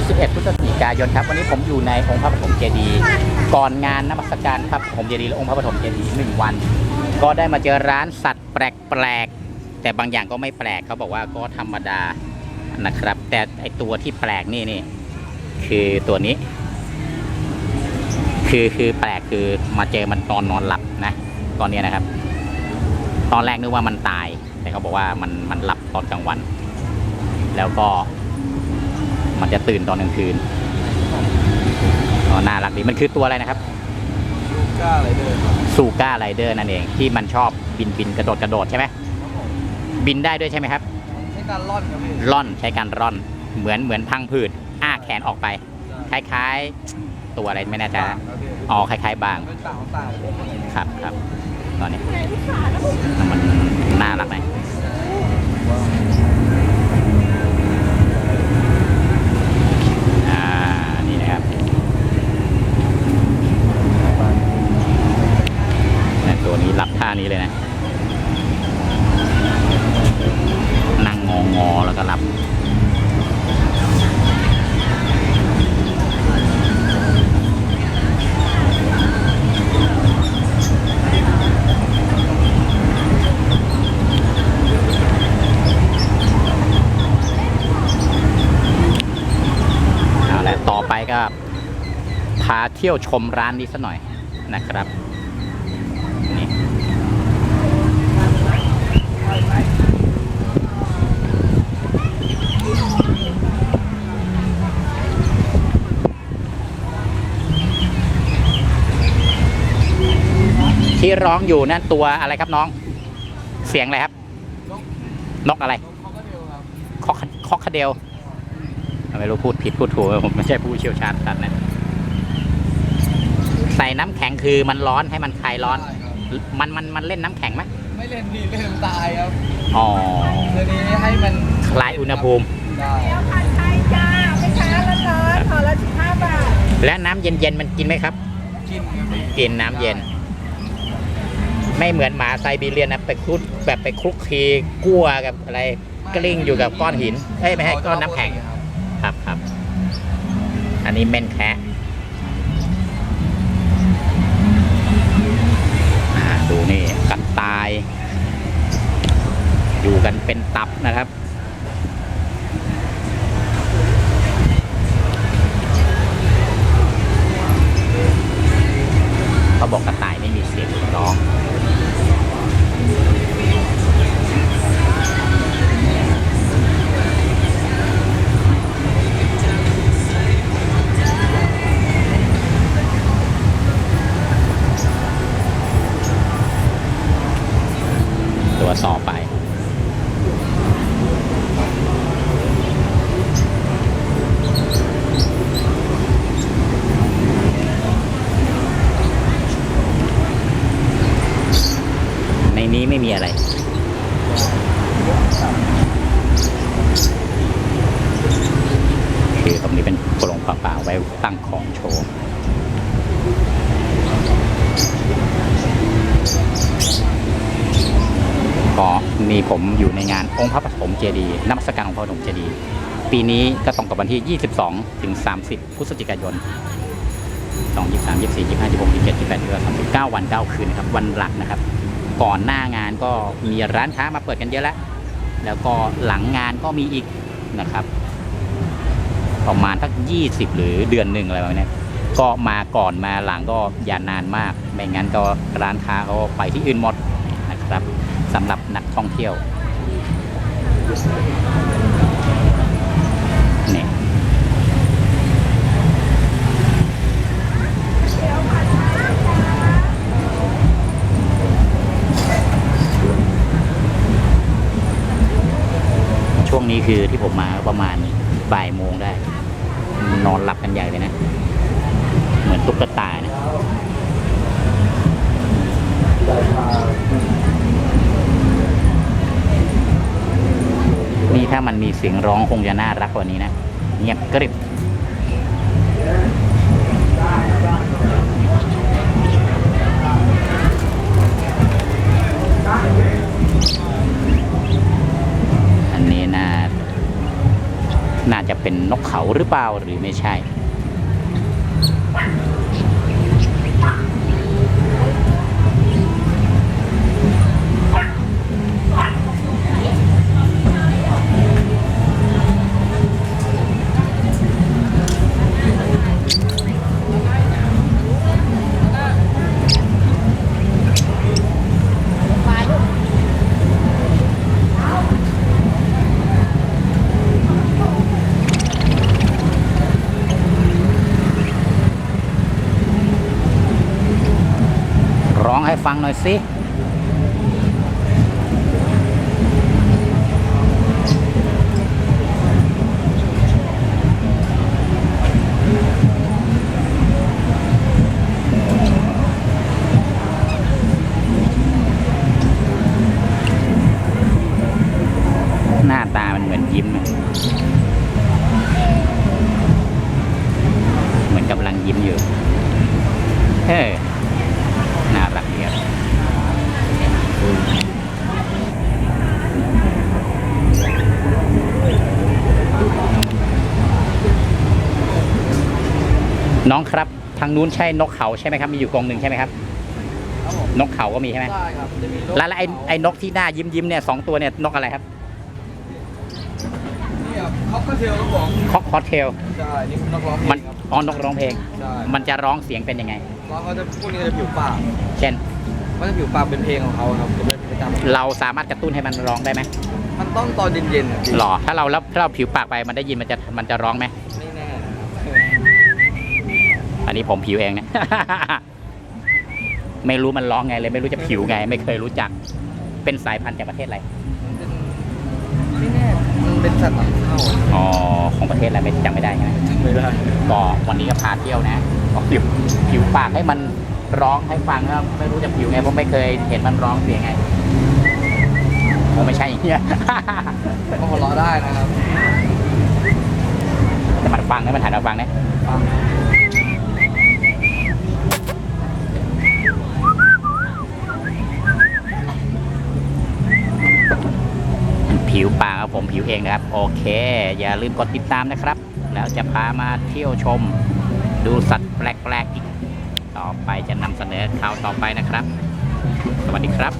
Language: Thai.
21พฤศจิกายนครับ วันนี้ผมอยู่ในองค์พระปฐมเจดีย์ก่อนงานนมัสการพระปฐมเจดีย์และองค์พระปฐมเจดีย์หนึ่งวัน ก็ได้มาเจอร้านสัตว์แปลกๆ แต่บางอย่างก็ไม่แปลกเขาบอกว่าก็ธรรมดานะครับ แต่ไอตัวที่แปลกนี่นี่คือตัวนี้ คือคือแปลกคือมาเจอมันตอนนอนหลับนะตอนนี้นะครับ ตอนแรกนึกว่ามันตาย แต่เขาบอกว่ามันมันหลับตอนกลางวัน แล้วก็ มันจะตื่นตอนกลางคืนอ๋อน่ารักดีมันคือตัวอะไรนะครับลูกก้าอะไรเดินครับซูก้าไรเดอร์นั่นเองที่มันชอบบินบินกระโดดกระโดดใช่ไหมผมบินได้ด้วยใช่ไหมครับใช้การล่อนครับพี่ร่อนใช้การร่อนเหมือนเหมือนพังผืดอ้าแขนออกไป คล้ายๆ ตัวอะไรไม่แน่ใจต่างนะครับพี่อ๋อคล้ายๆบางเป็นต่างของต่างผมอะไรอย่างเงี้ยครับครับตอนนี้มันน่ารักไหม อแล้วก็หลับเอาละต่อไปก็พาเที่ยวชมร้านนี้สักหน่อยนะครับนี่ ที่ร้องอยู่นั่นตัวอะไรครับน้อง เสียงอะไรครับ นกอะไรเขาก็เดียวครับคอกคอกคาเดลไม่รู้พูดผิดพูดถูกผมไม่ใช่ผู้เชี่ยวชาญสัตว์นะใส่น้ำแข็งคือมันร้อนให้มันคลายร้อนได้ครับมันมันมันเล่นน้ำแข็งไหมไม่เล่นพี่เล่นตายครับ อ๋อเดี๋ยวนี้ให้มันคลายอุณหภูมิได้แล้วผัดไทยจ้าไม่ช้าร้อนๆห่อละสิบห้าบาท และน้ำเย็นๆมันกินไหมครับ กินครับพี่กินน้ำเย็น ไม่เหมือนหมาไซบีเรียนนะไปคลุกแบบไปคลุกคลีกลัวกับอะไรกลิ้งอยู่กับก้อนหินเอ้ยไม่ให้ก้อนน้ำแข็งครับครับครับ อันนี้เม่นแคะอ่าดูนี่กระต่าย อยู่กันเป็นตับนะครับเขาบอกกระต่ายไม่มีเสียงร้อง วต่อไป ในนี้ไม่มีอะไรคือตรงนี้เป็นกรงป่าๆไว้ตั้งของโชว์ ก็มีผมอยู่ในงานองค์พระปฐมเจดีย์นมัสการองค์พระปฐมเจดีย์ปีนี้ก็ตรงกับวันที่ 22 ถึง 30 พฤศจิกายน 2 23 24 25 26 27 28เดือน39 วัน 9 คืนนะครับ วันหลักนะครับ ก่อนหน้างานก็มีร้านค้ามาเปิดกันเยอะแล้ว แล้วก็หลังงานก็มีอีกนะครับ ประมาณสัก 20 หรือเดือนหนึ่งอะไรแบบนี้ก็มาก่อนมาหลังก็อย่านานมาก ไม่งั้นก็ร้านค้าเขาไปที่อื่นหมด รับสำหรับนักท่องเที่ยวนี่ช่วงนี้คือที่ผมมาประมาณบ่ายโมงได้ นอนหลับกันใหญ่เลยนะ เหมือนตุ๊กตานะ นี่ถ้า มันมีเสียงร้องคงจะน่ารักกว่านี้นะเงียบกริบอันนี้น่าน่าจะเป็นนกเขาหรือเปล่าหรือไม่ใช่ ร้องให้ฟังหน่อยสิ น้องครับ ทางนู้นใช่นกเขาใช่ไหมครับ มีอยู่กรงหนึ่งใช่ไหมครับ ครับผมนกเขาก็มีใช่ไหมได้ครับจะมีนกแล้วแล้วไอ้ไอ้นกที่หน้ายิ้มยิ้มๆเนี่ยสองตัวเนี่ยนกอะไรครับนี่ครับเขาก็เทลครับผมคอกคอเทล ใช่นี่นกร้องเพลมันงครับอ๋อนกร้องเพลง ใช่มันจะร้องเสียงเป็นยังไงแล้วเขาจะพวกนี้จะผิวปากเช่นมันจะผิวปากเป็นเพลงของเขาครับจะเป็นประจำเราสามารถกระตุ้นให้มันร้องได้ไหมมันต้องตอนเย็นๆอะพี่หรอ ถ้าเราแล้วถ้าเราผิวปากไปมันได้ยินมันจะมันจะร้องไหมไม่แน่นะครับ อันนี้ผมผิวเองนะ ไม่รู้มันร้องไงเลย ไม่รู้จะผิวไง ไม่เคยรู้จัก เป็นสายพันธุ์จากประเทศอะไร ไม่แน่มันเป็นสัตว์ต่างเข้าอ๋อ ของประเทศอะไรไม่จำไม่ได้ใช่ไหมไม่ได้ก็วันนี้ก็พาเที่ยวนะก็ผิวผิวปากให้มันร้องให้ฟังครับไม่รู้จะผิวไงเพราะไม่เคยเห็นมันร้องเสียงไงคงไม่ใช่อย่างเงี้ย ก็หัวเราะได้นะครับ แต่มันฟังให้มันหันมาฟังนะ ฟัง เองนะครับ โอเค อย่าลืมกดติดตามนะครับ แล้วจะพามาเที่ยวชม ดูสัตว์แปลกๆอีก ต่อไปจะนำเสนอข่าวต่อไปนะครับ สวัสดีครับ